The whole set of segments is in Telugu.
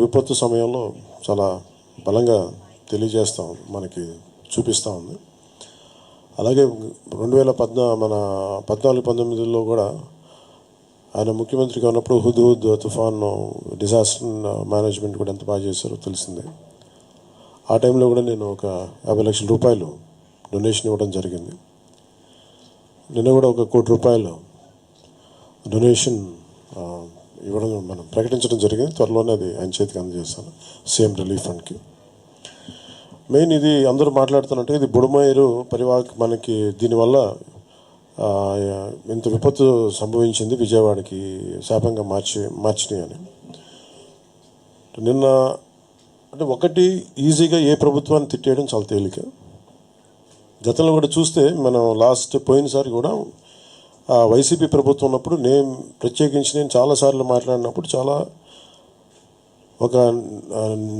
విపత్తు సమయంలో చాలా బలంగా తెలియజేస్తాం ఉంది మనకి చూపిస్తూ ఉంది. అలాగే రెండు వేల పద్నా మన పద్నాలుగు పంతొమ్మిదిలో కూడా ఆయన ముఖ్యమంత్రిగా ఉన్నప్పుడు హుద్ హుద్ తుఫాన్ డిజాస్టర్ మేనేజ్మెంట్ కూడా ఎంత బాగా చేశారో తెలిసిందే. ఆ టైంలో కూడా నేను ఒక యాభై లక్షల రూపాయలు డొనేషన్ ఇవ్వడం జరిగింది. నిన్న కూడా ఒక కోటి రూపాయలు డొనేషన్ ఇవ్వడం మనం ప్రకటించడం జరిగింది. త్వరలోనే అది ఆయన చేతికి అందజేస్తాను. సీఎం రిలీఫ్ ఫండ్కి మెయిన్ ఇది అందరూ మాట్లాడుతున్నట్టు ఇది బుడమేరు పరివాహక మనకి దీనివల్ల ఇంత విపత్తు సంభవించింది విజయవాడకి శాపంగా మార్చి మార్చినాయి అని నిన్న అంటే ఒకటి ఈజీగా ఏ ప్రభుత్వాన్ని తిట్టేయడం చాలా తేలిక. గతంలో కూడా చూస్తే మనం లాస్ట్ పోయినసారి కూడా వైసీపీ ప్రభుత్వం ఉన్నప్పుడు నేను ప్రత్యేకించి నేను చాలాసార్లు మాట్లాడినప్పుడు చాలా ఒక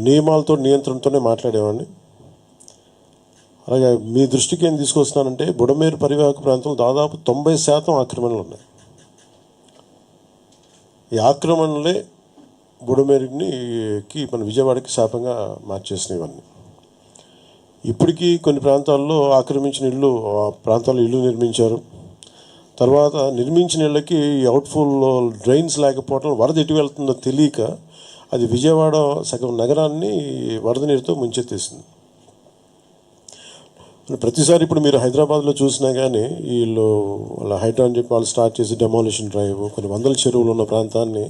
నియమాలతో నియంత్రణతోనే మాట్లాడేవాడిని. అలాగే మీ దృష్టికి ఏం తీసుకొస్తున్నానంటే బుడమేరు పరివాహక ప్రాంతంలో దాదాపు తొంభై శాతం ఆక్రమణలు ఉన్నాయి. ఈ ఆక్రమణలే బుడమేరుకి కి మన విజయవాడకి శాపంగా మార్చేసినవన్నీ. ఇప్పటికీ కొన్ని ప్రాంతాల్లో ఆక్రమించిన ఇళ్ళు ఆ ప్రాంతాల్లో ఇల్లు నిర్మించారు. తర్వాత నిర్మించిన ఇళ్ళకి అవుట్ఫుల్ డ్రైన్స్ లేకపోవడం వరద ఎటు వెళ్తుందో తెలియక అది విజయవాడ సగం నగరాన్ని వరద నీరుతో ముంచెత్తేసింది. ప్రతిసారి ఇప్పుడు మీరు హైదరాబాద్లో చూసినా కానీ వీళ్ళు వాళ్ళ హైట్ అని చెప్పి వాళ్ళు స్టార్ట్ చేసి డెమాలిషన్ డ్రైవ్ కొన్ని వందల చెరువులు ఉన్న ప్రాంతాన్ని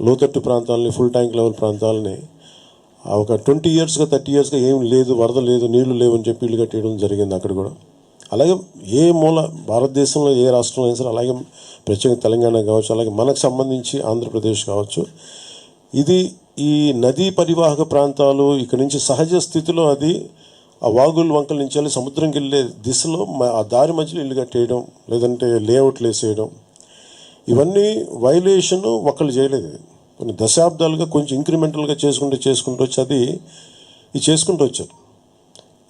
లోతట్టు ప్రాంతాలని ఫుల్ ట్యాంక్ లెవెల్ ప్రాంతాలని ఆ ఒక ట్వంటీ ఇయర్స్గా థర్టీ ఇయర్స్గా ఏం లేదు వరద లేదు నీళ్ళు లేవు అని చెప్పి ఇల్లు కట్టేయడం జరిగింది అక్కడ కూడా. అలాగే ఏ మూల భారతదేశంలో ఏ రాష్ట్రంలో అయినా సరే అలాగే ప్రత్యేకంగా తెలంగాణ కావచ్చు అలాగే మనకు సంబంధించి ఆంధ్రప్రదేశ్ కావచ్చు. ఇది ఈ నదీ పరివాహక ప్రాంతాలు ఇక్కడ నుంచి సహజ స్థితిలో అది ఆ వాగులు వంకల నుంచి వెళ్ళి సముద్రంకి వెళ్ళే దిశలో మ- ఆ దారి మధ్యలో ఇల్లు కట్టేయడం లేదంటే లేఅవుట్లు వేసేయడం. ఇవన్నీ వైలేషన్ ఒకళ్ళు చేయలేదు. కొన్ని దశాబ్దాలుగా కొంచెం ఇంక్రిమెంటల్గా చేసుకుంటూ చేసుకుంటూ వచ్చి అది ఇది చేసుకుంటూ వచ్చారు.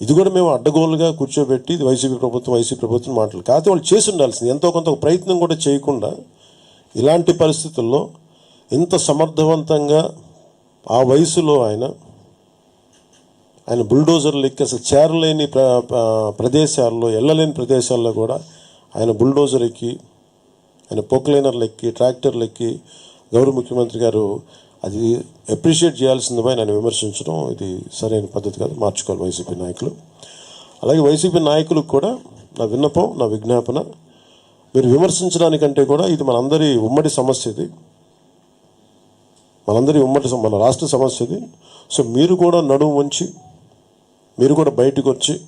ఇది కూడా మేము అడ్డగోలుగా కూర్చోబెట్టి ఇది వైసీపీ ప్రభుత్వం వైసీపీ ప్రభుత్వం మాటలు కాకపోతే వాళ్ళు చేసి ఉండాల్సింది. ఎంతో కొంత ప్రయత్నం కూడా చేయకుండా ఇలాంటి పరిస్థితుల్లో ఇంత సమర్థవంతంగా ఆ వయసులో ఆయన ఆయన బుల్డోజర్లు ఎక్కి అసలు చేరలేని ప్ర- ప్రదేశాల్లో వెళ్ళలేని ప్రదేశాల్లో కూడా ఆయన బుల్డోజర్ ఎక్కి ఆయన పోక్లైనర్లు ఎక్కి ట్రాక్టర్లు ఎక్కి గౌరవ ముఖ్యమంత్రి గారు అది అప్రిషియేట్ చేయాల్సింది పోయి నేను విమర్శించడం ఇది సరైన పద్ధతి కాదు. మార్చుకోవాలి వైసీపీ నాయకులు. అలాగే వైసీపీ నాయకులకు కూడా నా విన్నపం నా విజ్ఞాపన మీరు విమర్శించడానికంటే కూడా ఇది మనందరి ఉమ్మడి సమస్య ఇది. మనందరి ఉమ్మడి మన రాష్ట్ర సమస్య ఇది. సో మీరు కూడా నడుము ఉంచి మీరు కూడా బయటకు వచ్చి